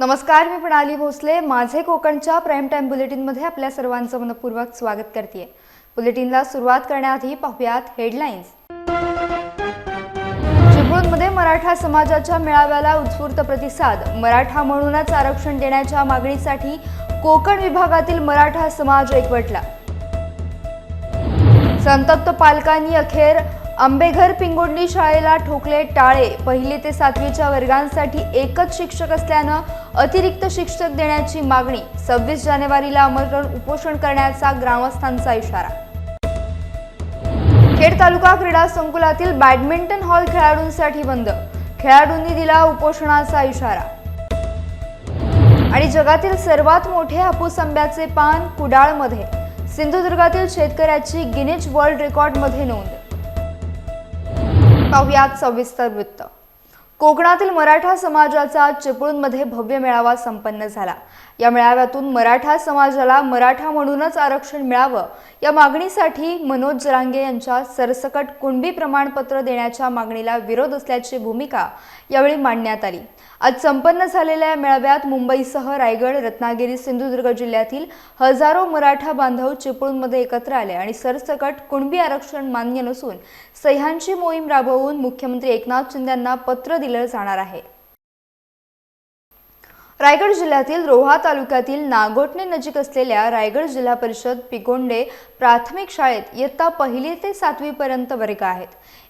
नमस्कार मी प्रणाली भोसले. माझे कोकणच्या प्राईम टाईम बुलेटिनमध्ये आपल्या सर्वांचं मनपूर्वक स्वागत करते बुलेटिनला सुरुवात करण्याआधी पाहुयात हेडलाईन्स चिपळूणमध्ये मराठा समाजाच्या मेळाव्याला उत्स्फूर्त प्रतिसाद. मराठा म्हणूनच आरक्षण देण्याच्या मागणीसाठी कोकण विभागातील मराठा समाज एकवटला. संतप्त पालकांनी अखेर आंबेघर पिंगोडणी शाळेला ठोकले टाळे. पहिली ते सातवीच्या वर्गांसाठी एकच शिक्षक असल्यानं अतिरिक्त शिक्षक देण्याची मागणी. सव्वीस जानेवारीला अमरण उपोषण करण्याचा ग्रामस्थांचा इशारा. खेड तालुका क्रीडा संकुलातील बॅडमिंटन हॉल खेळाडूंसाठी बंद. खेळाडूंनी दिला उपोषणाचा इशारा. आणि जगातील सर्वात मोठे हापूस आंब्याचे पान कुडाळमध्ये. सिंधुदुर्गातील शेतकऱ्याची गिनीज वर्ल्ड रेकॉर्डमध्ये नोंद. पाहुयात सविस्तर वृत्त. कोकणातील मराठा समाजाचा चिपळूणमध्ये भव्य मेळावा संपन्न झाला. या मेळाव्यातून मराठा समाजाला मराठा म्हणूनच आरक्षण मिळावं या मागणीसाठी मनोज जरांगे यांच्या सरसकट कुणबी प्रमाणपत्र देण्याच्या मागणीला विरोध असल्याची भूमिका यावेळी मांडण्यात आली. आज संपन्न झालेल्या या मेळाव्यात मुंबईसह रायगड रत्नागिरी सिंधुदुर्ग जिल्ह्यातील हजारो मराठा बांधव चिपळूणमध्ये एकत्र आले आणि सरसकट कुणबी आरक्षण मान्य नसून सह्यांची मोहीम राबवून मुख्यमंत्री एकनाथ शिंदे यांना पत्र दिलं जाणार आहे. रायगड जिल्ह्यातील रोहा तालुक्यातील नागोटणे नजीक असलेल्या रायगड जिल्हा परिषद पिगोंडे प्राथमिक शाळेत इयत्ता पहिली ते सातवीपर्यंत वर्ग आहेत.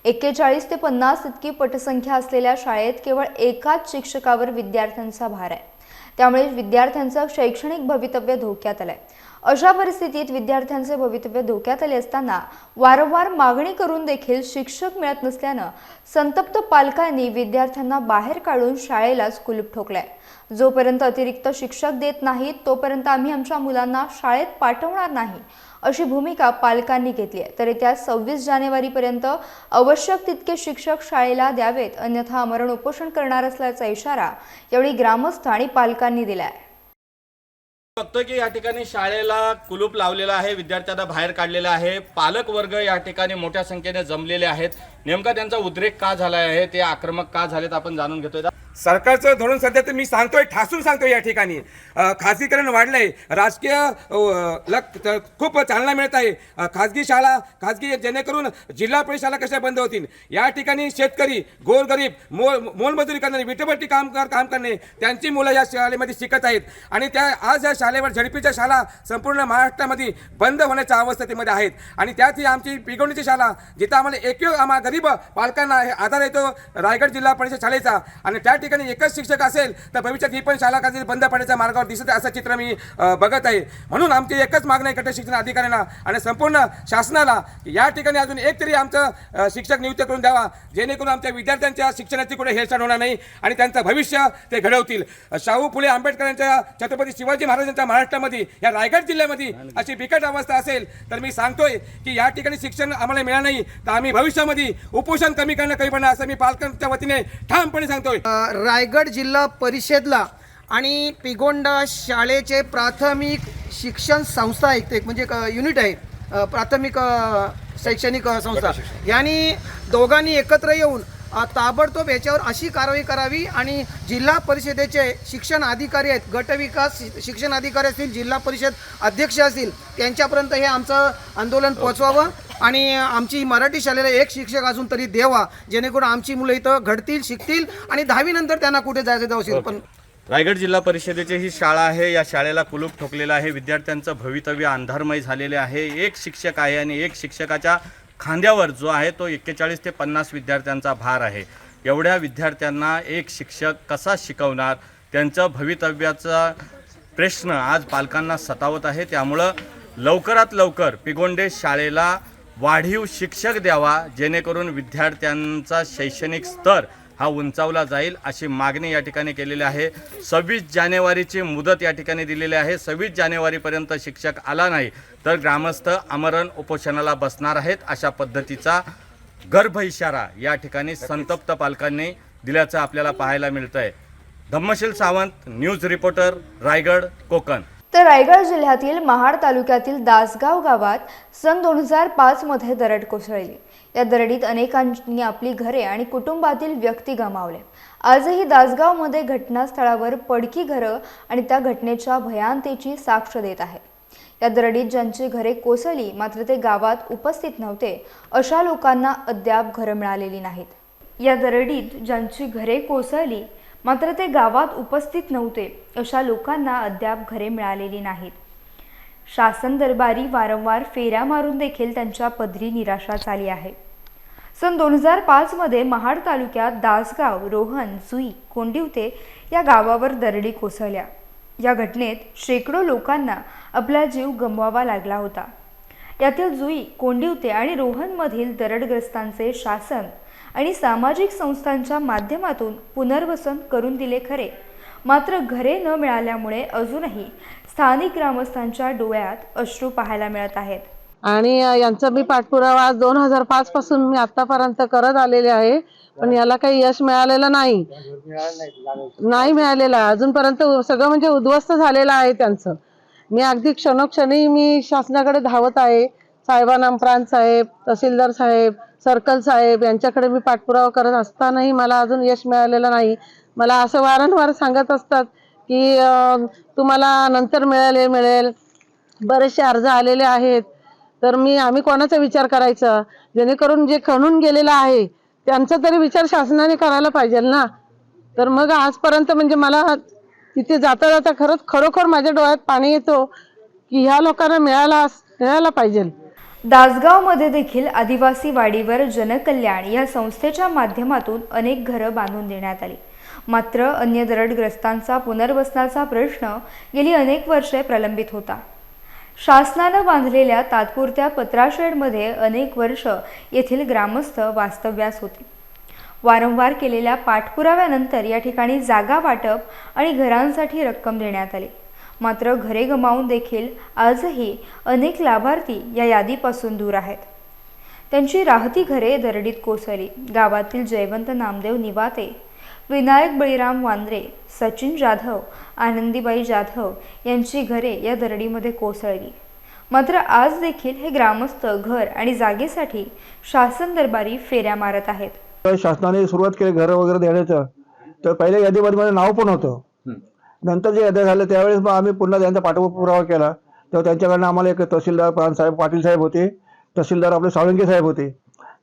एक्केचाळीस ते पन्नास इतकी पटसंख्या असलेल्या शाळेत केवळ एकाच शिक्षकावर विद्यार्थ्यांचा भार आहे. त्यामुळे विद्यार्थ्यांचं शैक्षणिक भवितव्य धोक्यात आलंय. अशा परिस्थितीत विद्यार्थ्यांचे भवितव्य धोक्यात आले असताना वारंवार मागणी करून देखील शिक्षक मिळत नसल्यानं संतप्त पालकांनी विद्यार्थ्यांना बाहेर काढून शाळेलाच कुलूप ठोकलाय. जोपर्यंत अतिरिक्त शिक्षक देत नाहीत तोपर्यंत आम्ही आमच्या मुलांना शाळेत पाठवणार नाही अशी भूमिका पालकांनी घेतली आहे. तर येत्या सव्वीस जानेवारीपर्यंत आवश्यक तितके शिक्षक शाळेला द्यावेत अन्यथा आमरण उपोषण करणार असल्याचा इशारा यावेळी ग्रामस्थ आणि पालकांनी दिलाय. बघतोय की या ठिकाणी शाळेला कुलूप लावलेला आहे विद्यार्थ्यांना बाहेर काढलेला आहे. पालक वर्ग या ठिकाणी मोठ्या संख्येने जमलेले आहेत. नेमका त्यांचा उद्रेक का झाला आहे ते आक्रमक का झालेत आपण जाणून घेतोय. सरकारचं धोरण सध्या तर मी सांगतोय ठासून सांगतोय या ठिकाणी. खासगीकरण वाढलंय. राजकीय अ, खूप चालना मिळत आहे. खाजगी शाळा खाजगी जेणेकरून जिल्हा परिषद शाळा कशा बंद होतील? या ठिकाणी शेतकरी गोरगरीब मोल मोलमजुरी करणारे विटेपट्टी काम कर काम करणे त्यांची मुलं या शाळेमध्ये शिकत आहेत. आणि त्या आज या शाळेवर झडपीच्या शाळा संपूर्ण महाराष्ट्रामध्ये बंद होण्याच्या अवस्थेमध्ये आहेत. आणि त्यात ही आमची पिगवणीची शाळा जिथं आम्हाला एकूण आम्हा गरीब पालकांना हे आधार येतो रायगड जिल्हा परिषद शाळेचा. आणि त्या ठिकाणी एकच शिक्षक असेल तर भविष्यात ही पण शाळा कधी बंद पडण्याच्या मार्गावर दिसत आहे असं चित्र मी बघत आहे. म्हणून आमची एकच मागणी आहे शिक्षण अधिकाऱ्यांना आणि संपूर्ण शासनाला या ठिकाणी अजून एक तरी आमचं शिक्षक नियुक्त करून द्यावा जेणेकरून आमच्या विद्यार्थ्यांच्या शिक्षणाची कुठे हेळसांड होणार नाही आणि त्यांचं भविष्य ते घडवतील. शाहू फुले आंबेडकरांच्या छत्रपती शिवाजी महाराजांच्या महाराष्ट्रामध्ये या रायगड जिल्ह्यामध्ये अशी बिकट अवस्था असेल तर मी सांगतोय की या ठिकाणी शिक्षण आम्हाला मिळालं नाही तर आम्ही भविष्यामध्ये उपोषण कमी करणं कमी पडणार असं मी पालकांच्या वतीने ठामपणे सांगतोय. रायगड जिल्हा परिषदला आणि पिगोंडा शाळेचे प्राथमिक शिक्षण संस्था एक एक म्हणजे एक युनिट आहे. प्राथमिक शैक्षणिक संस्था. यांनी दोघांनी एकत्र येऊन ताबडतोब याच्यावर अशी कारवाई करावी आणि जिल्हा परिषदेचे शिक्षण अधिकारी आहेत गटविकास शिक्षण अधिकारी असतील जिल्हा परिषद अध्यक्ष असतील त्यांच्यापर्यंत हे आमचं आंदोलन पोचवावं आणि आमची मराठी शाळेला एक शिक्षक अजून तरी देवा जेणेकरून आमची मुलं इथं घडतील शिकतील आणि दहावीनंतर त्यांना कुठे जायचं जाऊ शकतील पण रायगड जिल्हा परिषदेची ही शाळा आहे या शाळेला कुलूप ठोकलेलं आहे. विद्यार्थ्यांचं भवितव्य अंधारमय झालेले आहे. एक शिक्षक आहे आणि एक शिक्षकाच्या खांद्यावर जो आहे तो एक्केचाळीस ते पन्नास विद्यार्थ्यांचा भार आहे. एवढ्या विद्यार्थ्यांना एक शिक्षक कसा शिकवणार? त्यांचं भवितव्याचा प्रश्न आज पालकांना सतावत आहे. त्यामुळं लवकरात लवकर पिगोंडे शाळेला वाढीव शिक्षक द्यावा जेणेकरून विद्यार्थ्यांचा शैक्षणिक स्तर हा उंचावला जाईल अशी मागणी या ठिकाणी केलेली आहे. सव्वीस जानेवारीची मुदत या ठिकाणी दिलेली आहे. सव्वीस जानेवारीपर्यंत शिक्षक आला नाही तर ग्रामस्थ आमरण उपोषणाला बसणार आहेत अशा पद्धतीचा गर्भ इशारा या ठिकाणी संतप्त पालकांनी दिल्याचं आपल्याला पाहायला मिळतं आहे धम्मशील सावंत न्यूज रिपोर्टर रायगड कोकण. तर रायगड जिल्ह्यातील महाड तालुक्यातील दासगाव गावात सन दोन हजार पाचमध्ये दरड कोसळली. या दरडीत अनेकांनी आपली घरे आणि कुटुंबातील व्यक्ती गमावले. आजही दासगावमध्ये घटनास्थळावर पडकी घरं आणि त्या घटनेच्या भयांतेची साक्ष देत आहे. या दरडीत ज्यांची घरे कोसळली मात्र ते गावात उपस्थित नव्हते अशा लोकांना अद्याप घरं मिळालेली नाहीत. या दरडीत ज्यांची घरे कोसळली मात्र ते गावात उपस्थित नव्हते अशा लोकांना अद्याप घरे मिळालेली नाहीत. शासन दरबारी वारंवार फेऱ्या मारून देखील त्यांच्या पदरी निराशा झाली आहे. सन दोन हजार पाचमध्ये महाड तालुक्यात दासगाव रोहन जुई कोंडिवते या गावावर दरडी कोसळल्या. या घटनेत शेकडो लोकांना आपला जीव गमवावा लागला होता. यातील जुई कोंडिवते आणि रोहनमधील दरडग्रस्तांचे शासन आणि सामाजिक संस्थांच्या माध्यमातून पुनर्वसन करून दिले खरे. मात्र घरे न मिळाल्यामुळे अजूनही स्थानिक ग्रामस्थांच्या डोळ्यात अश्रू पाहायला मिळत आहेत. आणि यांचा मी पाठपुरावा आज दोन हजार पाच पासून मी आतापर्यंत करत आलेले आहे. पण याला काही यश मिळालेलं नाही. नाही मिळालेलं. अजूनपर्यंत सगळं म्हणजे उद्ध्वस्त झालेलं आहे त्यांचं. मी अगदी क्षणोक्षणी मी शासनाकडे धावत आहे. साहेबांना प्रांत साहेब तहसीलदार साहेब सर्कल साहेब यांच्याकडे मी पाठपुरावा करत असतानाही मला अजून यश मिळालेलं नाही. मला असं वारंवार सांगत असतात की तुम्हाला नंतर मिळाले मिळेल. बरेचसे अर्ज आलेले आहेत. तर मी आम्ही कोणाचा विचार करायचा? जेणेकरून जे खणून गेलेलं आहे त्यांचा तरी विचार शासनाने करायला पाहिजे ना? तर मग आजपर्यंत म्हणजे मला तिथे जाता जाता खरंच खरोखर माझ्या डोळ्यात पाणी येतो की ह्या लोकांना मिळाला मिळायला पाहिजे. दासगावमध्ये देखील आदिवासी वाडीवर जनकल्याण या संस्थेच्या माध्यमातून अनेक घरं बांधून देण्यात आली. मात्र अन्य दरडग्रस्तांचा पुनर्वसनाचा प्रश्न गेली अनेक वर्षे प्रलंबित होता. शासनानं बांधलेल्या तात्पुरत्या पत्राशेडमध्ये अनेक वर्ष येथील ग्रामस्थ वास्तव्यास होते. वारंवार केलेल्या पाठपुराव्यानंतर या ठिकाणी जागा वाटप आणि घरांसाठी रक्कम देण्यात आली. मात्र घरे गमावून देखील आजही अनेक लाभार्थी या यादीपासून दूर आहेत. त्यांची राहती घरे दरडीत कोसळली. गावातील जयवंत नामदेव निवाते विनायक बळीराम वांद्रे सचिन जाधव आनंदीबाई जाधव यांची घरे या दरडीमध्ये कोसळली. मात्र आज देखील हे ग्रामस्थ घर आणि जागेसाठी शासन दरबारी फेऱ्या मारत आहेत. तर शासनाने सुरुवात केली घर वगैरे देण्याचं. तर पहिल्या यादीमध्ये माझं नाव पण होतं. नंतर जे याद्या झालं त्यावेळेस मग आम्ही पुन्हा त्यांचा पाठपुरावा केला. तेव्हा त्यांच्याकडनं आम्हाला एक तहसीलदार प्राणसाहेब पाटील साहेब होते तहसीलदार आपले साळुंके साहेब होते.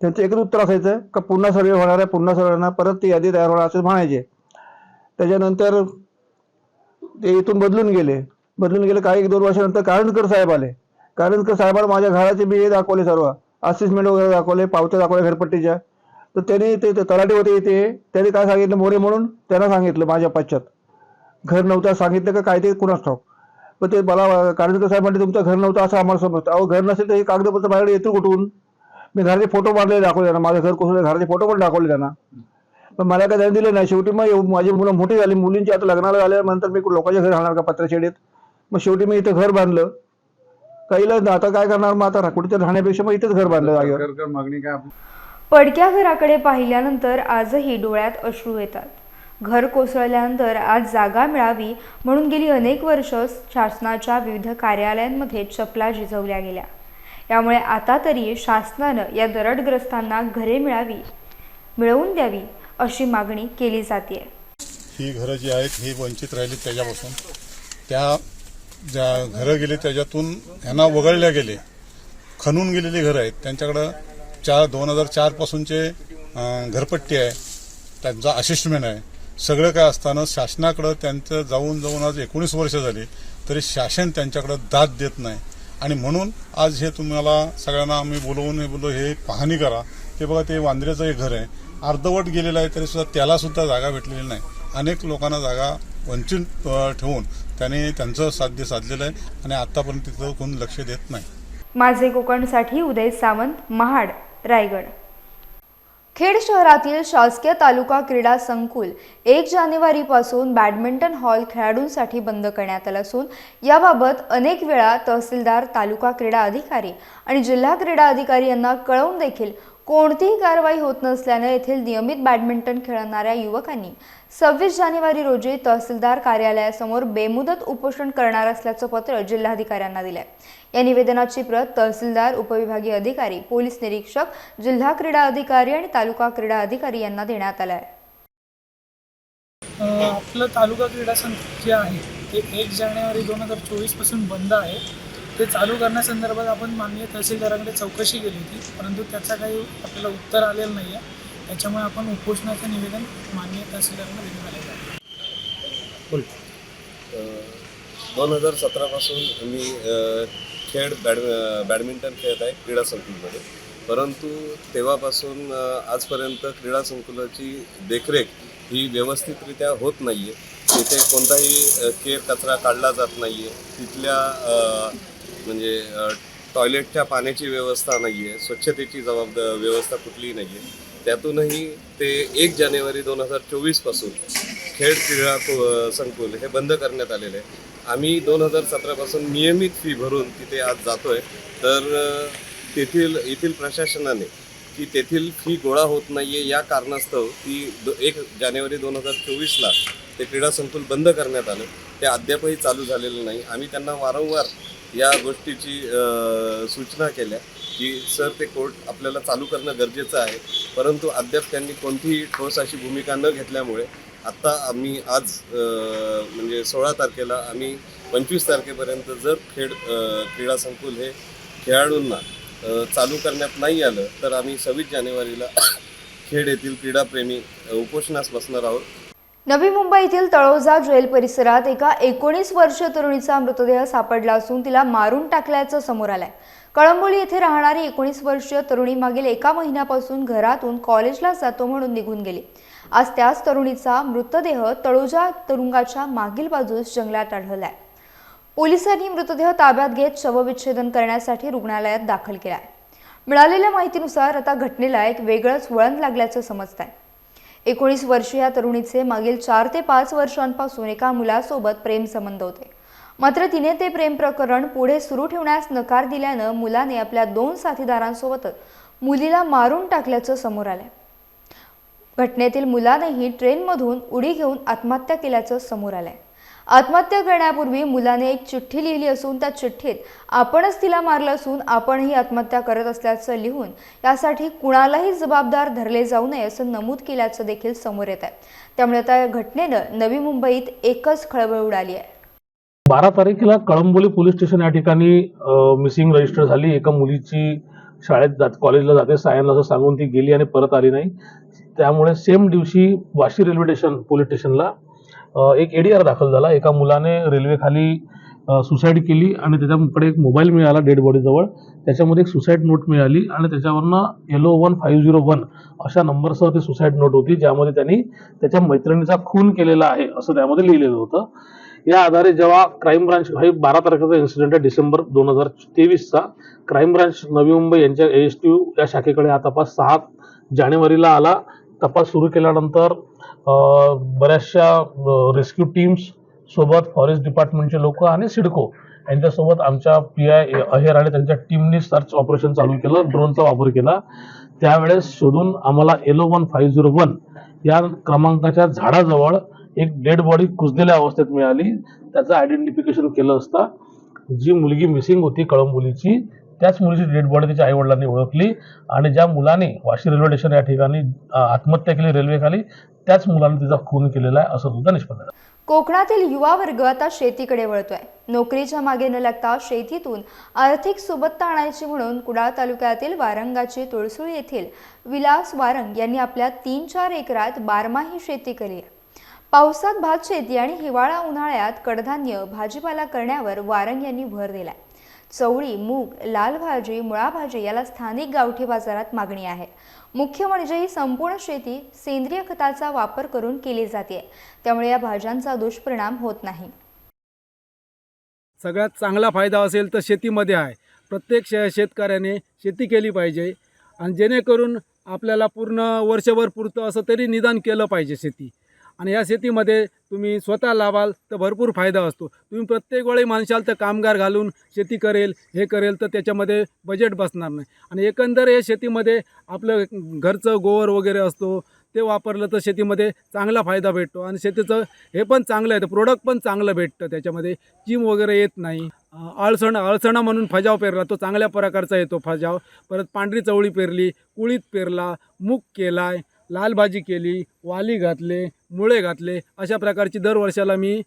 त्यांचं एकच उत्तर असायचं का पुन्हा सर्वे होणार आहे पुन्हा सर्वे होणार परत ती यादी तयार होणार असं म्हणायचे. त्याच्यानंतर ते इथून बदलून गेले. बदलून गेले काही एक दोन वर्षानंतर कारणकर साहेब आले. कारणकर साहेबाला माझ्या घराचे मी हे दाखवले सर्व असिसमेंट वगैरे दाखवले पावत्या दाखवल्या घरपट्टीच्या. तर त्यांनी ते ते तलाठी होते इथे त्यांनी काय सांगितलं मोरे म्हणून? त्यांना सांगितलं माझ्या पश्चात. घर नव्हतं सांगितलं का काय ते कुणाच ठाऊक पण ते मला कारंजकर साहेब म्हणते तुमचं घर नव्हतं असं आम्हाला समजतं. अहो घर नसेल तर हे कागदपत्र माझ्याकडे येतील कुठून? मी घराचे फोटो मारले दाखवले त्यांना माझं घर कोसळलं घराचे फोटो पण दाखवले त्यांना. पण मला काय त्यांनी दिले नाही. शेवटी मग माझी मुलं मोठी झाली मुलींची आता लग्नाला झाल्यानंतर मी लोकांच्या घरी राहणार का पत्राशेडीत मग शेवटी मी इथं घर बांधलं. काहीला आता काय करणार? मग आता कुठेतरी राहण्यापेक्षा मग इथेच घर बांधलं जागेवर. पडक्या घराकडे पाहिल्यानंतर आजही डोळ्यात अश्रू येतात. घर कोसळल्यानंतर आज जागा मिळावी म्हणून गेली अनेक वर्ष शासनाच्या विविध कार्यालयांमध्ये चपला झिजवल्या गेल्या. यामुळे आता तरी शासनानं या दरडग्रस्तांना घरे मिळावी मिळवून द्यावी अशी मागणी केली जाते. ही घरं जी आहेत ही वंचित राहिली त्याच्यापासून. त्या ज्या घरं गेली त्याच्यातून ह्यांना वगळल्या गेले. खणून गेलेली घरं आहेत. त्यांच्याकडं चार दोन हजार चारपासूनचे घरपट्टी आहे. त्यांचा असिस्टमेंट आहे. सगळं काय असताना शासनाकडं त्यांचं जाऊन जाऊन आज एकोणीस वर्ष झाली तरी शासन त्यांच्याकडं दाद देत नाही. आणि म्हणून आज हे तुम्हाला सगळ्यांना आम्ही बोलवून हे बोललो हे पाहणी करा. ते बघा ते वांद्रेचं एक घर आहे. अर्धवट गेलेलं आहे तरी सुद्धा त्याला सुद्धा जागा भेटलेली नाही. अनेक लोकांना जागा वंचित ठेवून त्याने त्यांचं साध्य साधलेलं आहे आणि आतापर्यंत तिथं कोण लक्ष देत नाही. माझे कोकणसाठी उदय सावंत महाड रायगड. खेड शहरातील शासकीय तालुका क्रीडा संकुल एक जानेवारीपासून बॅडमिंटन हॉल खेळाडूंसाठी बंद करण्यात आलं असून याबाबत अनेक वेळा तहसीलदार तालुका क्रीडा अधिकारी आणि जिल्हा क्रीडा अधिकारी यांना कळवून देखील कोणतीही कारवाई होत नसल्याने येथील नियमित बॅडमिंटन खेळणाऱ्या युवकांनी सव्वीस जानेवारी रोजी तहसीलदार कार्यालयासमोर बेमुदत उपोषण करणार असल्याचं पत्र जिल्हाधिकाऱ्यांना दिलंय. या निवेदनाची प्रत तहसीलदार उपविभागीय अधिकारी पोलीस निरीक्षक जिल्हा क्रीडा अधिकारी आणि तालुका क्रीडा अधिकारी यांना देण्यात आलं आहे आपलं तालुका क्रीडा संघ जे आहे ते एक जानेवारी दोन हजार चोवीसपासून बंद आहे. ते चालू करण्यासंदर्भात आपण माननीय तहसीलदाराकडे चौकशी केली होती परंतु त्याचा काही आपल्याला उत्तर आलेलं नाही आहे त्याच्यामुळे आपण उपोषणाचं निवेदन माननीय तहसीलदारांना देण्यात आलेलं आहे. दोन हजार सतरापासून मी अ, खेळ बॅड बॅडमिंटन खेळत आहे क्रीडा संकुलमध्ये. परंतु तेव्हापासून अ, आजपर्यंत क्रीडा संकुलाची देखरेख ही व्यवस्थितरित्या होत नाही आहे तिथे कोणताही अ, केर कचरा काढला जात नाही आहे तिथल्या अ, म्हणजे अ, टॉयलेटच्या पाण्याची व्यवस्था नाही आहे स्वच्छतेची जबाबदार व्यवस्था कुठलीही नाही आहे त्यातूनही ते एक जानेवारी दोन हजार चोवीसपासून खेळ क्रीडा संकुल हे बंद करण्यात आलेले आहे. आम्ही दोन हजार सतरापासून नियमित फी भरून तिथे आज जातो आहे तर तेथील येथील प्रशासनाने की तेथील फी गोळा होत नाही आहे या कारणास्तव ती दो एक जानेवारी दोन हजार चोवीसला ते क्रीडा संकुल बंद करण्यात आलं. ते अद्यापही चालू झालेलं नाही. आम्ही त्यांना वारंवार या गोष्टीची सूचना केल्या. की सर ते कोर्ट आपल्याला चालू करणं गरजेचं आहे. परंतु अद्याप त्यांनी कोणतीही ठोस अशी भूमिका न घेतल्यामुळे आत्ता आम्ही आज म्हणजे सोळा तारखेला आम्ही पंचवीस तारखेपर्यंत जर खेळ क्रीडा संकुल हे खेळाडूंना चालू करण्यात नाही आलं तर आम्ही सव्वीस जानेवारीला खेड येथील क्रीडाप्रेमी उपोषणास बसणार आहोत. नवी मुंबईतील तळोजा जेल परिसरात एका एकोणीस वर्षीय तरुणीचा मृतदेह सापडला असून तिला मारून टाकल्याचं समोर आलंय. कळंबोली येथे राहणारी एकोणीस वर्षीय तरुणी मागील एका महिन्यापासून घरातून कॉलेजला जातो म्हणून निघून गेली. आज त्याच तरुणीचा मृतदेह तळोजा तुरुंगाच्या मागील बाजूस जंगलात आढळलाय. पोलिसांनी मृतदेह ताब्यात घेत शवविच्छेदन करण्यासाठी रुग्णालयात दाखल केला आहे मिळालेल्या माहितीनुसार आता घटनेला एक वेगळंच वळण लागल्याचं समजत आहे एकोणीस वर्षीय या तरुणीचे मागील चार ते पाच वर्षांपासून एका मुलासोबत प्रेम संबंध होते. मात्र तिने ते प्रेम प्रकरण पुढे सुरू ठेवण्यास नकार दिल्यानं मुलाने आपल्या दोन साथीदारांसोबतच मुलीला मारून टाकल्याचं समोर आलंय. घटनेतील मुलानेही ट्रेनमधून उडी घेऊन आत्महत्या केल्याचं समोर आलंय. आत्महत्या करण्यापूर्वी मुलाने एक चिठ्ठी लिहिली असून त्या चिठ्ठीत आपणच तिला मारलं असून आपणही आत्महत्या करत असल्याचं लिहून यासाठी कुणालाही जबाबदार धरले जाऊ नये असं नमूद केल्याचं देखील समोर येत आहे. त्यामुळे आता या घटनेनं नवी मुंबईत एकच खळबळ उडाली आहे. बारा तारखेला कळंबोली पोलीस स्टेशन या ठिकाणी मिसिंग रजिस्टर झाली. एका मुलीची शाळेत जात कॉलेजला जाते. सायनला असं सांगून ती गेली आणि परत आली नाही. त्यामुळे सेम दिवशी वाशी रेल्वे स्टेशन पोलीस स्टेशनला एक एडीआर दाखल झाला. एका मुलाने रेल्वेखाली सुसाईड केली आणि त्याच्याकडे एक मोबाईल मिळाला डेड बॉडीजवळ त्याच्यामध्ये एक सुसाईड नोट मिळाली आणि त्याच्यावरनं yellow one five zero one अशा नंबरसह ती सुसाईड नोट होती ज्यामध्ये त्यांनी त्याच्या मैत्रिणीचा खून केलेला आहे असं त्यामध्ये लिहिलेलं होतं. या आधारे जेव्हा क्राईम ब्रांच हे बारा तारखेचा इन्सिडेंट आहे डिसेंबर दोन हजार तेवीसचा. क्राईम ब्रांच नवी मुंबई यांच्या एस टी या शाखेकडे हा तपास सहा जानेवारीला आला. तपास सुरू केल्यानंतर बऱ्याचशा रेस्क्यू टीम्स सोबत फॉरेस्ट डिपार्टमेंटचे लोक आणि सिडको यांच्यासोबत आमच्या पी आय अहेर आणि त्यांच्या टीमनी सर्च ऑपरेशन चालू केलं ड्रोनचा वापर केला. त्यावेळेस शोधून आम्हाला yellow one five zero one या क्रमांकाच्या झाडाजवळ एक डेड बॉडी कुजलेल्या अवस्थेत मिळाली. त्याचं आयडेंटिफिकेशन केलं असता जी मुलगी मिसिंग होती कळंबोलीची त्याच मुलीची डेड बॉडी तिच्या आईवडिलांनी ओळखली आणि ज्या मुलाने वाशी रेल्वे स्टेशन या ठिकाणी आत्महत्या केली रेल्वेखाली त्याच मुलाने तिचा खून केलेला आहे असं सुद्धा निष्पन्न झालं. कोकणातील युवा वर्ग आता शेतीकडे वळतोय. नोकरीच्या मागे न लागता शेतीतून आर्थिक सुबत्ता आणायची म्हणून कुडाळ तालुक्यातील वारंगाची तुळसुळ येथील विलास वारंग यांनी आपल्या तीन चार एकरात बारमाही शेती केली आहे. पावसात भात शेती आणि हिवाळा उन्हाळ्यात कडधान्य भाजीपाला करण्यावर वारंग यांनी भर दिलाय. चवळी मूग लाल भाजी मुळा भाजी याला स्थानिक गावठी बाजारात मागणी आहे. मुख्य म्हणजे ही संपूर्ण शेती सेंद्रिय खताचा वापर करून केली जाते. त्यामुळे या भाज्यांचा दुष्परिणाम होत नाही. सगळ्यात चांगला फायदा असेल तर शेतीमध्ये आहे. प्रत्येक शे शेतकऱ्याने शेती केली पाहिजे आणि जेणेकरून आपल्याला पूर्ण वर्षभर पुरतं असं तरी निदान केलं पाहिजे शेती. आणि या शेतीमध्ये तुम्ही स्वतः लावाल तर भरपूर फायदा असतो. तुम्ही प्रत्येक वेळी माणसाल तर कामगार घालून शेती करेल हे करेल तर त्याच्यामध्ये बजेट बसणार नाही. आणि एकंदर या शेतीमध्ये आपलं घरचं गोवर वगैरे असतो ते वापरलं तर शेतीमध्ये चांगला फायदा भेटतो. आणि शेतीचं हे पण चांगलं आहे तर प्रोडक्ट पण चांगलं भेटतं त्याच्यामध्ये. जिम वगैरे येत नाही. अळसण अळसणा म्हणून फजाव पेरला तो चांगल्या प्रकारचा येतो फजाव. परत पांढरी चवळी पेरली कुळीत पेरला मूग केलाय लाल भाजी केली वाली घातले मुळे घातले अशा प्रकारची दर वर्षाला मी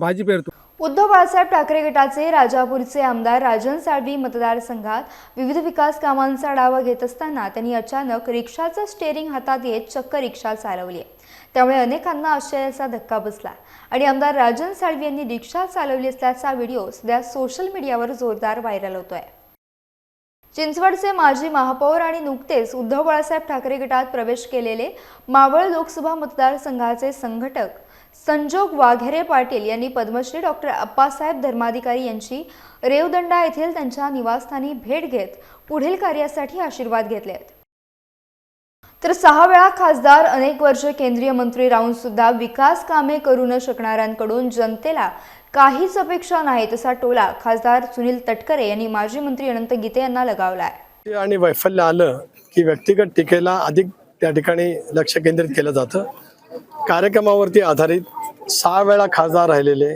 भाजी पेरतो. उद्धव बाळासाहेब ठाकरे गटाचे राजापूरचे आमदार राजन साळवी मतदारसंघात विविध विकास कामांचा आढावा घेत असताना त्यांनी अचानक रिक्षाचं स्टेअरिंग हातात घेत चक्क रिक्षा चालवली. आहे त्यामुळे अनेकांना आश्चर्याचा धक्का बसला आणि आमदार राजन साळवी यांनी रिक्षा चालवली असल्याचा व्हिडिओ सध्या सोशल मीडियावर जोरदार व्हायरल होतोय. चिंचवडचे माजी महापौर आणि नुकतेच उद्धव बाळासाहेब ठाकरे गटात प्रवेश केलेले मावळ लोकसभा मतदारसंघाचे संघटक संजोग वाघेरे पाटील यांनी पद्मश्री डॉक्टर अप्पासाहेब धर्माधिकारी यांची रेवदंडा येथील त्यांच्या निवासस्थानी भेट घेत पुढील कार्यासाठी आशीर्वाद घेतले. आहेत तर सहा वेळा खासदार अनेक वर्ष केंद्रीय मंत्री राहून सुद्धा विकास कामे करू न शकणाऱ्यांकडून जनतेला काहीच अपेक्षा नाहीत असा टोला खासदार सुनील तटकरे यांनी माजी मंत्री अनंत गीते यांना लगावला आहे आणि वैफल्य आलं की व्यक्तिगत टीकेला अधिक त्या ठिकाणी लक्ष केंद्रित केलं जातं. कार्यक्रमावरती आधारित सहा वेळा खासदार राहिलेले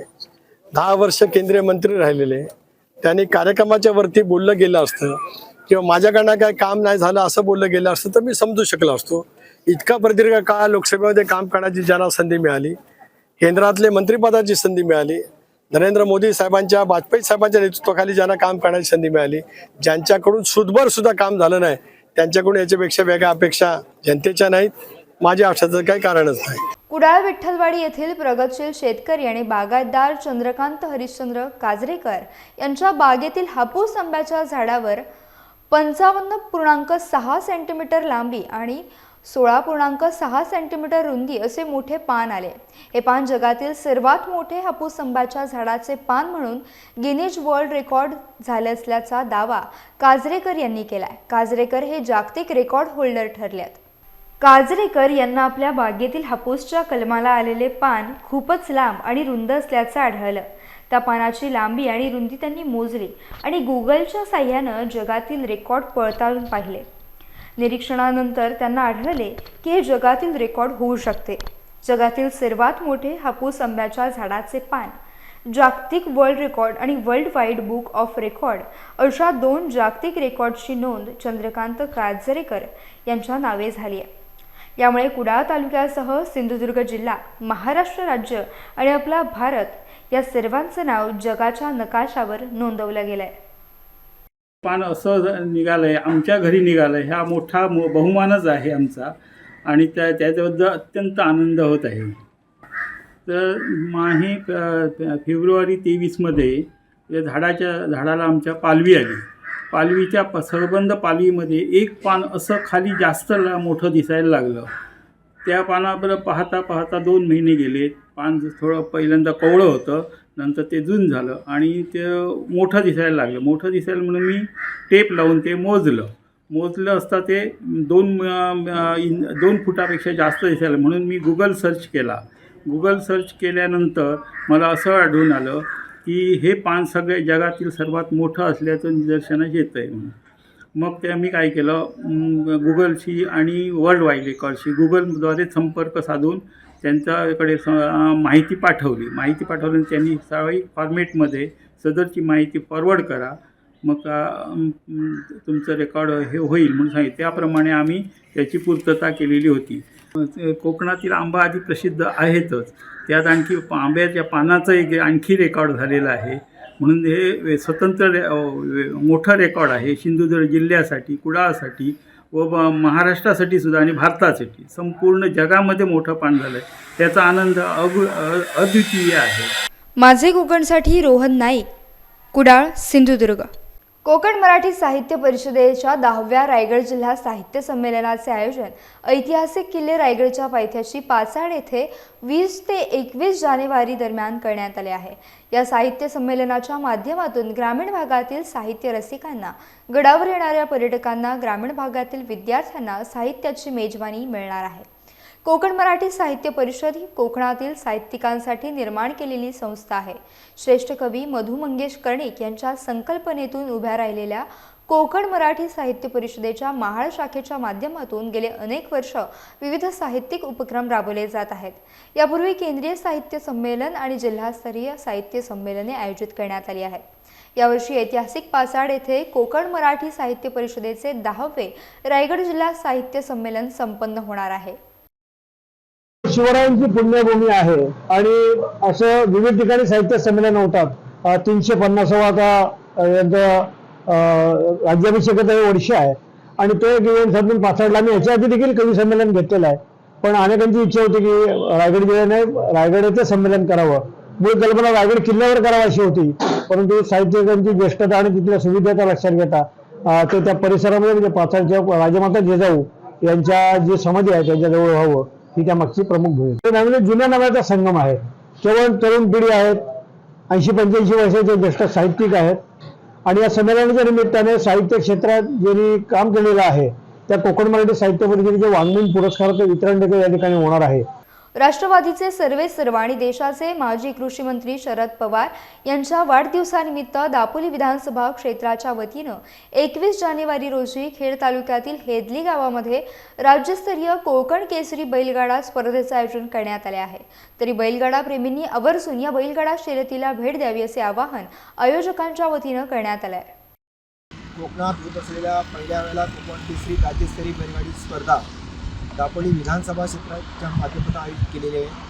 दहा वर्ष केंद्रीय मंत्री राहिलेले त्यांनी कार्यक्रमाच्या वरती बोललं गेलं असतं किंवा माझ्याकडनं काय काम नाही झालं असं बोललं गेलं असतं तर मी समजू शकलो असतो. इतका प्रदीर्घ काळ लोकसभेमध्ये काम करण्याची ज्यांना संधी मिळाली केंद्रातले मंत्रिपदाची संधी मिळाली नरेंद्र मोदी साहेबांच्या वाजपेयी साहेबांच्या नेतृत्वाखाली ज्यांना काम करण्याची संधी मिळाली ज्यांच्याकडून सुदभर सुद्धा काम झालं नाही त्यांच्याकडून याच्यापेक्षा वेगळ्या अपेक्षा जनतेच्या नाहीत. माझ्या आशाचं काही कारणच नाही. कुडाळ विठ्ठलवाडी येथील प्रगतशील शेतकरी आणि बागायतदार चंद्रकांत हरिश्चंद्र काजरेकर यांच्या बागेतील हापूस आंब्याच्या झाडावर पंचावन्न पूर्णांक सहा सेंटीमीटर लांबी आणि सोळा पूर्णांक सहा सेंटीमीटर रुंदी असे मोठे पान आले. हे पान जगातील सर्वात मोठे हापूस आंब्याच्या झाडाचे पान म्हणून गिनीज वर्ल्ड रेकॉर्ड झाले असल्याचा दावा काजरेकर यांनी केलाय. काजरेकर हे जागतिक रेकॉर्ड होल्डर ठरले आहेत काजरेकर यांना आपल्या बागेतील हापूसच्या कलमाला आलेले पान खूपच लांब आणि रुंद असल्याचं आढळलं. त्या पानाची लांबी आणि रुंदी त्यांनी मोजली आणि गुगलच्या साह्यानं जगातील रेकॉर्ड पडताळून पाहिले. निरीक्षणानंतर त्यांना आढळले की हे जगातील रेकॉर्ड होऊ शकते. जगातील सर्वात मोठे हापूस आंब्याच्या झाडाचे पान जागतिक वर्ल्ड रेकॉर्ड आणि world wide book of record अशा दोन जागतिक रेकॉर्डची नोंद चंद्रकांत काजरेकर यांच्या नावे झाली आहे. यामुळे कुडाळ तालुक्यासह सिंधुदुर्ग जिल्हा महाराष्ट्र राज्य आणि आपला भारत या सर्वांचं नाव जगाच्या नकाशावर नोंदवलं गेलं आहे पान असं निघालं आहे आमच्या घरी निघालं आहे हा मोठा मो- बहुमानच आहे आमचा. आणि त्या त्याच्याबद्दल अत्यंत आनंद होत आहे. तर माहे फेब्रुवारी तेवीसमध्ये या झाडाच्या झाडाला आमच्या पालवी आली. पालवीच्या प सरबंद पालवीमध्ये एक पान असं खाली जास्त ला मोठं दिसायला लागलं. त्या पानाबरोबर पाहता पाहता दोन महिने गेले पान थोडं पहिल्यांदा कोवळं होतं नंतर ते जून झालं आणि ते मोठं दिसायला लागलं. मोठं दिसायला म्हणून मी टेप लावून ते मोजलं. मोजलं असता ते दोन इन दोन फुटापेक्षा जास्त दिसायला म्हणून मी गुगल सर्च केला. गुगल सर्च केल्यानंतर मला असं आढळून आलं की हे पान सगळे जगातील सर्वात मोठं असल्याचं निदर्शनास येतं आहे म्हणून. मग ते मी काय केलं? गुगलशी आणि वर्ल्ड वाईल्ड रेकॉर्डशी गुगलद्वारे संपर्क साधून त्यांच्याकडे स माहिती पाठवली. माहिती पाठवल्याने त्यांनी सावाई फॉर्मेटमध्ये सदरची माहिती फॉरवर्ड करा. मग तुमचं रेकॉर्ड हे होईल म्हणून सांगितलं. त्याप्रमाणे आम्ही त्याची पूर्तता केलेली होती. कोकणातील आंबा आधी प्रसिद्ध आहेतच. त्यात आणखी आंब्याच्या पानाचं एक आणखी रेकॉर्ड झालेला आहे. म्हणून हे स्वतंत्र रे मोठं रेकॉर्ड आहे. सिंधुदुर्ग जिल्ह्यासाठी कुडाळसाठी. व महाराष्ट्रासाठी सुद्धा आणि भारतासाठी संपूर्ण जगामध्ये मोठं पान झालं आहे त्याचा आनंद अगु अ- अद्वितीय आहे. माझे कोकणसाठी रोहन नाईक कुडाळ सिंधुदुर्ग. कोकण मराठी साहित्य परिषदेच्या दहाव्या रायगड जिल्हा साहित्य संमेलनाचे आयोजन ऐतिहासिक किल्ले रायगडच्या पायथ्याशी पाचाड येथे वीस ते एकवीस जानेवारी दरम्यान करण्यात आले आहे. या साहित्य संमेलनाच्या माध्यमातून ग्रामीण भागातील साहित्य रसिकांना गडावर येणाऱ्या पर्यटकांना ग्रामीण भागातील विद्यार्थ्यांना साहित्याची मेजवानी मिळणार आहे. कोकण मराठी साहित्य परिषद ही कोकणातील साहित्यिकांसाठी निर्माण केलेली संस्था आहे. श्रेष्ठ कवी मधु मंगेश कर्णिक यांच्या संकल्पनेतून उभ्या राहिलेल्या कोकण मराठी साहित्य परिषदेच्या महाळ शाखेच्या माध्यमातून गेले अनेक वर्ष विविध साहित्यिक उपक्रम राबवले जात आहेत. यापूर्वी केंद्रीय साहित्य संमेलन आणि जिल्हास्तरीय साहित्य संमेलने आयोजित करण्यात आली आहेत. यावर्षी ऐतिहासिक पाचाड येथे कोकण मराठी साहित्य परिषदेचे दहावे रायगड जिल्हा साहित्य संमेलन संपन्न होणार आहे. शिवरायांची पुण्यभूमी आहे. आणि असं विविध ठिकाणी साहित्य संमेलन होतात. तीनशे पन्नासावा आता यांचं अं, हे वर्ष आहे. आणि तो एक इव्हेंट साधून पाथरला मी याच्या आधी देखील कवी संमेलन घेतलेलं आहे. पण अनेकांची इच्छा होती की रायगड जिल्ह्याने रायगड येथे संमेलन करावं. मूळ कल्पना रायगड किल्ल्यावर करावा अशी होती. परंतु साहित्यिकांची ज्येष्ठता आणि तिथल्या सुविधेचा लक्षात घेता ते त्या परिसरामध्ये म्हणजे पाथरच्या राजमाता जेजाऊ यांच्या जी समाधी आहे त्यांच्याजवळ व्हावं. ही त्या मागची प्रमुख भूमिका त्यामुळे जुन्या नव्याचा संगम आहे. केवळ तरुण पिढी आहेत. ऐंशी पंच्याऐंशी वर्षाचे ज्येष्ठ साहित्यिक आहेत. आणि या संमेलनाच्या निमित्ताने साहित्य क्षेत्रात ज्यांनी काम केलेलं आहे त्या कोकण मराठी साहित्य परिषदेचे वाङ्मयीन पुरस्काराचं वितरण देखील या ठिकाणी होणार आहे. राष्ट्रवादीचे सर्वे सर्वाणी देशाचे माजी कृषी मंत्री शरद पवार यांच्या वाढदिवसानिमित्त दापोली विधानसभा क्षेत्राच्या वतीनं एकवीस जानेवारी रोजी खेड तालुक्यातील हेदली गावामध्ये राज्यस्तरीय कोकण केसरी बैलगाडा स्पर्धेचं आयोजन करण्यात आले आहे. तरी बैलगाडा प्रेमींनी आवर्जून या बैलगाडा शर्यतीला भेट द्यावी असे आवाहन आयोजकांच्या वतीनं करण्यात आलं आहे कोकणात होत असलेल्या पहिल्या वेळेला कोकण केसरी राज्यस्तरीय बैलगाडी स्पर्धा दापोली विधानसभा क्षेत्राच्या माध्यमातून आयोजित केलेले आहे.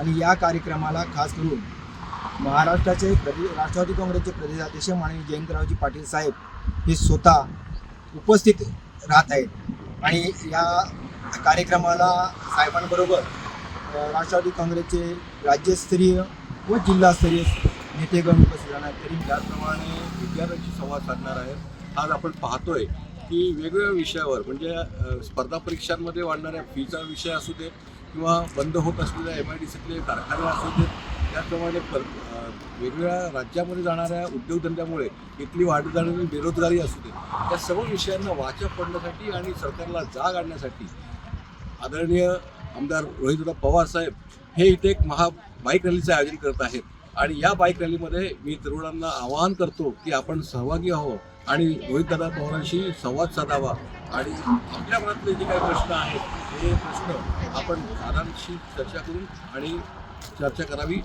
आणि या कार्यक्रमाला खास करून महाराष्ट्राचे प्रदे राष्ट्रवादी काँग्रेसचे प्रदेशाध्यक्ष माननीय जयंतरावजी पाटील साहेब हे स्वतः उपस्थित राहत आहेत. आणि या कार्यक्रमाला साहेबांबरोबर राष्ट्रवादी काँग्रेसचे राज्यस्तरीय व जिल्हास्तरीय नेतेगण उपस्थित राहणार तरी त्याचप्रमाणे विद्यार्थ्यांशी संवाद साधणार आहे. आज आपण पाहतोय की वेगवेगळ्या विषयावर म्हणजे स्पर्धा परीक्षांमध्ये वाढणाऱ्या फीचा विषय असू दे किंवा बंद होत असलेल्या एम आय डी सीतले कारखाने असू देत त्याचप्रमाणे पर वेगवेगळ्या राज्यामध्ये जाणाऱ्या उद्योगधंद्यामुळे इथली वाढ जाणारी बेरोजगारी असू दे या सर्व विषयांना वाचा पडण्यासाठी आणि सरकारला जाग आणण्यासाठी आदरणीय आमदार रोहितदा पवार साहेब हे इथे एक महा बाईक रॅलीचं आयोजन करत आहेत. आणि या बाईक रॅलीमध्ये मी तरुणांना आवाहन करतो की आपण सहभागी आहोत आणि रोहितदादा पवारांशी संवाद साधावा. आणि आपल्या मनातले जे काही प्रश्न आहेत हे प्रश्न आपण दादांशी चर्चा करून आणि चर्चा करावी.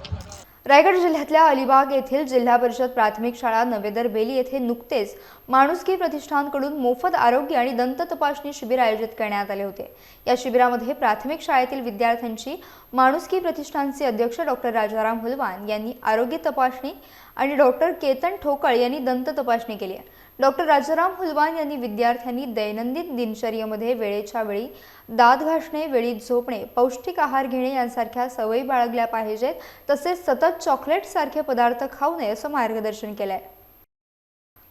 रायगड जिल्ह्यातल्या अलिबाग येथील जिल्हा परिषद प्राथमिक शाळा नवेदर बेली येथे नुकतेच माणुसकी प्रतिष्ठानकडून मोफत आरोग्य आणि दंत तपासणी शिबिर आयोजित करण्यात आले होते. या शिबिरामध्ये प्राथमिक शाळेतील विद्यार्थ्यांची माणुसकी प्रतिष्ठानचे अध्यक्ष डॉक्टर राजाराम हुलवान यांनी आरोग्य तपासणी आणि डॉक्टर केतन ठोकळ यांनी दंत तपासणी केली आहे. डॉक्टर राजाराम हुलवान यांनी विद्यार्थ्यांनी दैनंदिन दिनचर्येमध्ये वेळेच्या वेळी दात घासणे वेळीत झोपणे पौष्टिक आहार घेणे यांसारख्या सवयी बाळगल्या पाहिजेत तसेच सतत चॉकलेटसारखे पदार्थ खाऊ नये असं मार्गदर्शन केलं आहे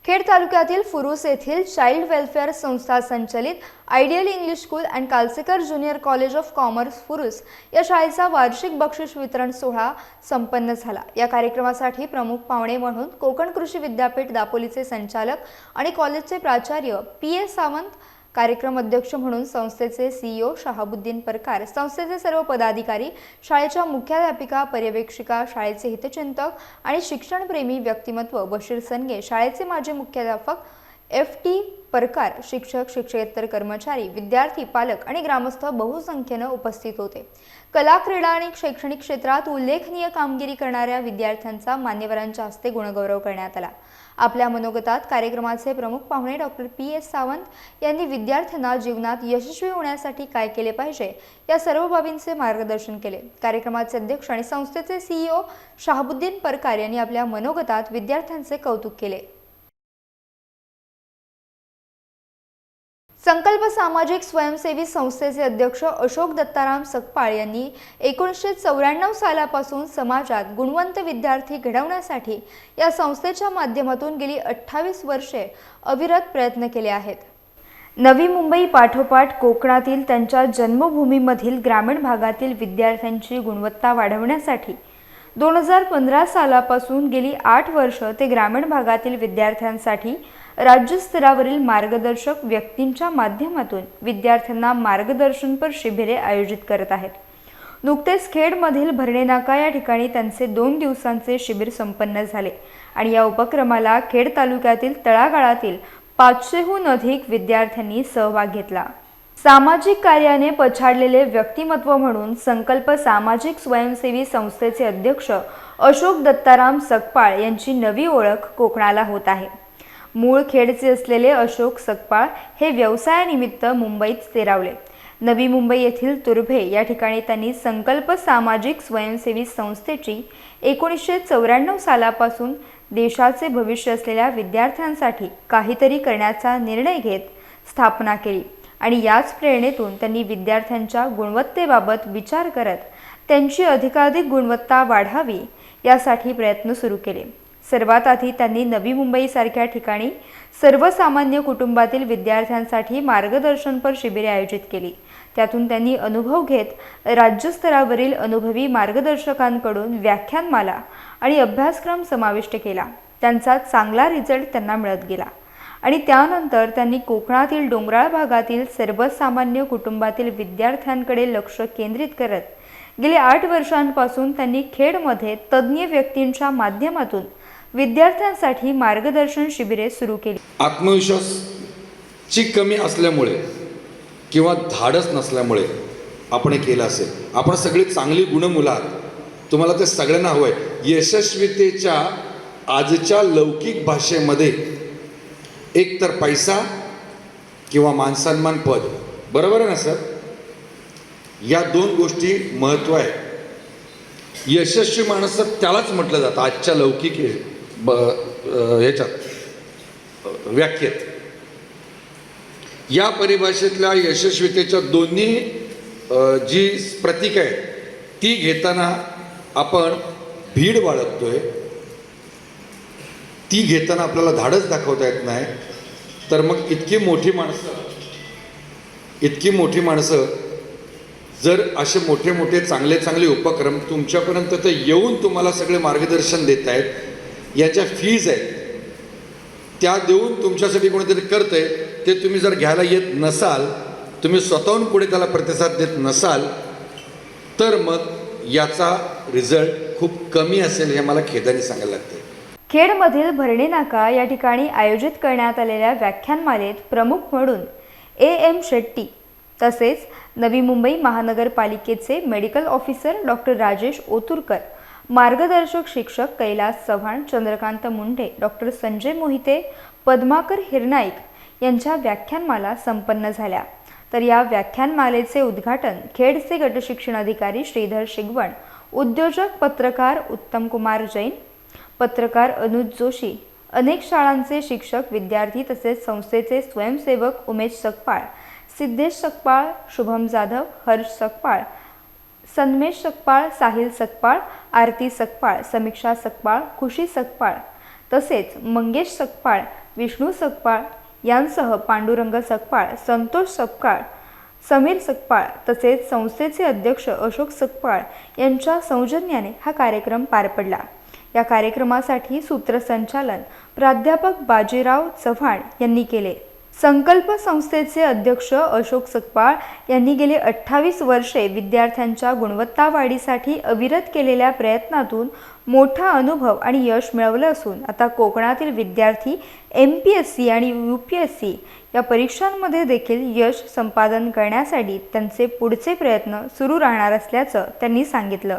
खेड तालुक्यातील फुरुस येथील चाइल्ड वेलफेअर संस्था संचलित ideal English school and Kalsekar junior college of commerce Furus या शाळेचा वार्षिक बक्षीस वितरण सोहळा संपन्न झाला. या कार्यक्रमासाठी प्रमुख पाहुणे म्हणून कोकण कृषी विद्यापीठ दापोलीचे संचालक आणि कॉलेजचे प्राचार्य पी ए सावंत कार्यक्रम अध्यक्ष म्हणून संस्थेचे सीईओ शहाबुद्दीन परकार संस्थेचे सर्व पदाधिकारी शाळेच्या मुख्याध्यापिका पर्यवेक्षिका शाळेचे हितचिंतक आणि शिक्षणप्रेमी व्यक्तिमत्व बशीर सनगे शाळेचे माजी मुख्याध्यापक एफ टी परकार शिक्षक शिक्षकेतर कर्मचारी विद्यार्थी पालक आणि ग्रामस्थ बहुसंख्येनं उपस्थित होते. कला क्रीडा आणि शैक्षणिक क्षेत्रात उल्लेखनीय कामगिरी करणाऱ्या विद्यार्थ्यांचा मान्यवरांच्या हस्ते गुणगौरव करण्यात आला. आपल्या मनोगतात कार्यक्रमाचे प्रमुख पाहुणे डॉक्टर पी एस सावंत यांनी विद्यार्थ्यांना जीवनात यशस्वी होण्यासाठी काय केले पाहिजे या सर्व बाबींचे मार्गदर्शन केले. कार्यक्रमाचे अध्यक्ष आणि संस्थेचे सीईओ शहाबुद्दीन परकार यांनी आपल्या मनोगतात विद्यार्थ्यांचे कौतुक केले. संकल्प सामाजिक स्वयंसेवी संस्थेचे अध्यक्ष अशोक दत्ताराम सकपाळ यांनी एकोणीसशे चौऱ्याण्णव सालापासून समाजात गुणवंत विद्यार्थी घडवण्यासाठी या संस्थेच्या माध्यमातून गेली अठ्ठावीस वर्षे अविरत प्रयत्न केले आहेत. नवी मुंबई पाठोपाठ कोकणातील त्यांच्या जन्मभूमीमधील ग्रामीण भागातील विद्यार्थ्यांची गुणवत्ता वाढवण्यासाठी दोन हजार पंधरा सालापासून गेली आठ वर्ष ते ग्रामीण भागातील विद्यार्थ्यांसाठी राज्यस्तरावरील मार्गदर्शक व्यक्तींच्या माध्यमातून विद्यार्थ्यांना मार्गदर्शनपर शिबिरे आयोजित करत आहेत. नुकतेच खेडमधील भरणे नाका या ठिकाणी त्यांचे दोन दिवसांचे शिबिर संपन्न झाले आणि या उपक्रमाला खेड तालुक्यातील तळागाळातील पाचशेहून अधिक विद्यार्थ्यांनी सहभाग घेतला. सामाजिक कार्याने पछाडलेले व्यक्तिमत्व म्हणून संकल्प सामाजिक स्वयंसेवी संस्थेचे अध्यक्ष अशोक दत्ताराम सकपाळ यांची नवी ओळख कोकणाला होत आहे. मूळ खेडचे असलेले अशोक सकपाळ हे व्यवसायानिमित्त मुंबईत स्थिरावले नवी मुंबई येथील तुर्भे या ठिकाणी त्यांनी संकल्प सामाजिक स्वयंसेवी संस्थेची एकोणीसशे चौऱ्याण्णव सालापासून देशाचे भविष्य असलेल्या विद्यार्थ्यांसाठी काहीतरी करण्याचा निर्णय घेत स्थापना केली आणि याच प्रेरणेतून त्यांनी विद्यार्थ्यांच्या गुणवत्तेबाबत विचार करत त्यांची अधिकाधिक गुणवत्ता वाढावी यासाठी प्रयत्न सुरू केले. सर्वात आधी त्यांनी नवी मुंबईसारख्या ठिकाणी सर्वसामान्य कुटुंबातील विद्यार्थ्यांसाठी मार्गदर्शनपर शिबिरे आयोजित केली. त्यातून त्यांनी अनुभव घेत राज्यस्तरावरील अनुभवी मार्गदर्शकांकडून व्याख्यानमाला आणि अभ्यासक्रम समाविष्ट केला. त्यांचा चांगला रिझल्ट त्यांना मिळत गेला. आणि त्यानंतर त्यांनी कोकणातील डोंगराळ भागातील सर्वसामान्य कुटुंबातील विद्यार्थ्यांकडे लक्ष केंद्रित करत गेले आठ वर्षांपासून त्यांनी खेडमध्ये तज्ज्ञ व्यक्तींच्या माध्यमातून विद्यार्थ्यांसाठी मार्गदर्शन शिबिरे सुरू केली. आत्मविश्वासची कमी असल्यामुळे किंवा धाडस नसल्यामुळे आपण हे केलं असेल. आपण सगळी चांगली गुणमुलं आहात. तुम्हाला ते सगळ्यांना हवं आहे यशस्वीतेच्या आजच्या लौकिक भाषेमध्ये एक तर पैसा किंवा मानसन्मान पद. बरोबर आहे ना सर? या दोन गोष्टी महत्त्व आहे. यशस्वी माणसं त्यालाच म्हटलं जातं आजच्या लौकिक ब ह्याच्यात व्याख्येत. या परिभाषेतल्या यशस्वीतेच्या दोन्ही जी प्रतीक आहे ती घेताना आपण भीड बाळगतोय. ती घेताना आपल्याला धाडस दाखवता येत नाही. तर मग इतकी मोठी माणसं इतकी मोठी माणसं जर असे मोठे मोठे चांगले चांगले उपक्रम तुमच्यापर्यंत ते येऊन तुम्हाला सगळे मार्गदर्शन देत आहेत याच्या फीज आहेत त्या देऊन तुमच्यासाठी कोणीतरी करतंय ते तुम्ही जर घ्यायला येत नसाल तुम्ही स्वतःहून पुढे त्याला प्रतिसाद देत नसाल तर मग याचा रिझल्ट खूप कमी असेल हे मला खेदाने सांगायला लागते खेडमधील भरणी नाका या ठिकाणी आयोजित करण्यात आलेल्या व्याख्यानमालेत प्रमुख म्हणून ए एम शेट्टी तसेच नवी मुंबई महानगरपालिकेचे medical officer doctor Rajesh Oturkar मार्गदर्शक शिक्षक कैलास चव्हाण चंद्रकांत मुंढे डॉक्टर संजय मोहिते पद्माकर हिरनाईक यांच्या व्याख्यानमाला संपन्न झाल्या. तर या व्याख्यानमालेचे उद्घाटन खेडचे गटशिक्षण अधिकारी श्रीधर शिगवण उद्योजक पत्रकार उत्तमकुमार जैन पत्रकार अनुज जोशी अनेक शाळांचे शिक्षक विद्यार्थी तसेच संस्थेचे स्वयंसेवक उमेश सकपाळ सिद्धेश सकपाळ शुभम जाधव हर्ष सकपाळ सन्मेश सकपाळ साहिल सकपाळ आरती सकपाळ समीक्षा सकपाळ खुशी सकपाळ तसेच मंगेश सकपाळ विष्णू सकपाळ यांसह पांडुरंग सकपाळ संतोष सकपाळ समीर सकपाळ तसेच संस्थेचे अध्यक्ष अशोक सकपाळ यांच्या सौजन्याने हा कार्यक्रम पार पडला. या कार्यक्रमासाठी सूत्रसंचालन प्राध्यापक बाजीराव चव्हाण यांनी केले. संकल्प संस्थेचे अध्यक्ष अशोक सकपाळ यांनी गेली अठ्ठावीस वर्षे विद्यार्थ्यांच्या गुणवत्ता वाढीसाठी अविरत केलेल्या प्रयत्नातून मोठा अनुभव आणि यश मिळवलं असून आता कोकणातील विद्यार्थी एम पी एस सी आणि यू पी एस सी या परीक्षांमध्ये देखील यश संपादन करण्यासाठी त्यांचे पुढचे प्रयत्न सुरू राहणार असल्याचं त्यांनी सांगितलं.